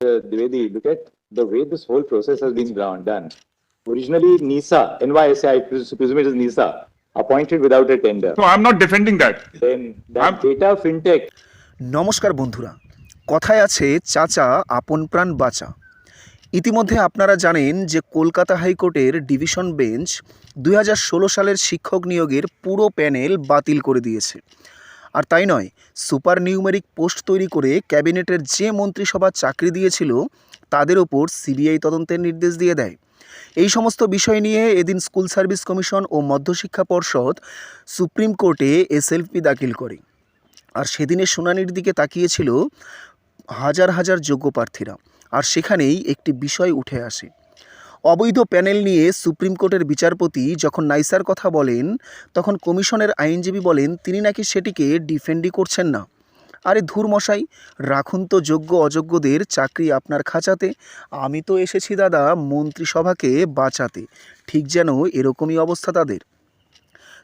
uh, Dwivedi, look at the way this whole process has been done. done. Originally, NISA, NYSA, I presume it is NISA, appointed without a tender. So I'm not defending that. Then that I'm- data fintech নমস্কার বন্ধুরা কথায় আছে চাচা আপন প্রাণ বাঁচা ইতিমধ্যে আপনারা জানেন যে কলকাতা হাইকোর্টের ডিভিশন বেঞ্চ দুই হাজার ষোলো সালের শিক্ষক নিয়োগের পুরো প্যানেল বাতিল করে দিয়েছে আর তাই নয়, সুপার নিউমেরিক পোস্ট তৈরি করে ক্যাবিনেটের যে মন্ত্রিসভা চাকরি দিয়েছিল, তাদের ওপর সিবিআই তদন্তের নির্দেশ দিয়ে দেয়। এই সমস্ত বিষয় নিয়ে এদিন স্কুল সার্ভিস কমিশন ও মধ্যশিক্ষা পর্ষদ সুপ্রিম কোর্টে এসএলপি দাখিল করে। আর সেদিনের শুনানির দিকে তাকিয়েছিল হাজার হাজার যোগ্য প্রার্থীরা। আর সেখানেই একটি বিষয় উঠে আসে। অবৈধ প্যানেল নিয়ে সুপ্রিম কোর্টের বিচারপতি যখন নাইসার কথা বলেন, তখন কমিশনের আইনজীবী বলেন, তিনি নাকি সেটিকে ডিফেন্ডই করছেন না। আরে ধুর মশাই, রাখুন তো যোগ্য অযোগ্যদের চাকরি আপনার খাঁচাতে। আমি তো এসেছি দাদা মন্ত্রিসভাকে বাঁচাতে। ঠিক যেন এরকমই অবস্থা তাদের।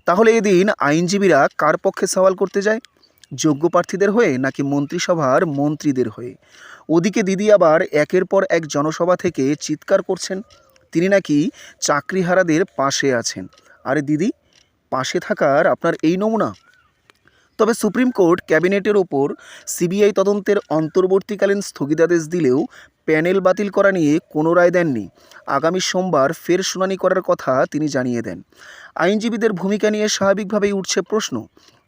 তাহলে এদিন আইনজীবীরা কার পক্ষে সওয়াল করতে যায়? যোগ্য প্রার্থীদের হয়ে নাকি মন্ত্রিসভার মন্ত্রীদের হয়ে? ওদিকে দিদি আবার একের পর এক জনসভা থেকে চিৎকার করছেন। তিনি নাকি চাকরিহারাদের পাশে আছেন। আরে দিদি, পাশে থাকার আপনার এই নমুনা। তবে সুপ্রিম কোর্ট ক্যাবিনেটের ওপর সিবিআই তদন্তের অন্তর্বর্তীকালীন স্থগিতাদেশ দিলেও প্যানেল বাতিল করা নিয়ে কোনো রায় দেননি। আগামী সোমবার ফের শুনানি করার কথা তিনি জানিয়ে দেন। আইনজীবীদের ভূমিকা নিয়ে স্বাভাবিকভাবেই উঠছে প্রশ্ন।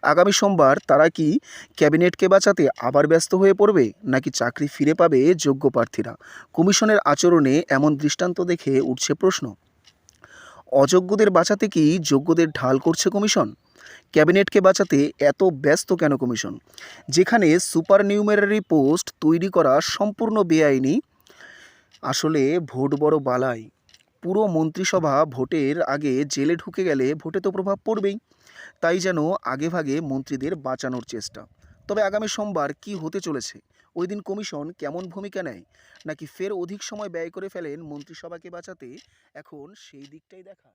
আগামী সোমবার তারা কি ক্যাবিনেটকে বাঁচাতে আবার ব্যস্ত হয়ে পড়বে, নাকি চাকরি ফিরে পাবে যোগ্য প্রার্থীরা? কমিশনের আচরণে এমন দৃষ্টান্ত দেখে উঠছে প্রশ্ন। অযোগ্যদের বাঁচাতে কি যোগ্যদের ঢাল করছে কমিশন? ক্যাবিনেটকে বাঁচাতে এত ব্যস্ত কেন কমিশন? যেখানে সুপার নিউমেরারি পোস্ট তৈরি করা সম্পূর্ণ বেআইনি। আসলে ভোট বড় বালাই। পুরো মন্ত্রিসভা ভোটের আগে জেলে ঢুকে গেলে ভোটে তো প্রভাব পড়বেই। তাই যেন আগেভাগে মন্ত্রীদের বাঁচানোর চেষ্টা। তবে আগামী সোমবার কি হতে চলেছে? ওই দিন কমিশন কেমন ভূমিকা নেয়? নাকি ফের অধিক সময় ব্যয় করে ফেলেন মন্ত্রিসভাকে বাঁচাতে? এখন সেই দিকটাই দেখা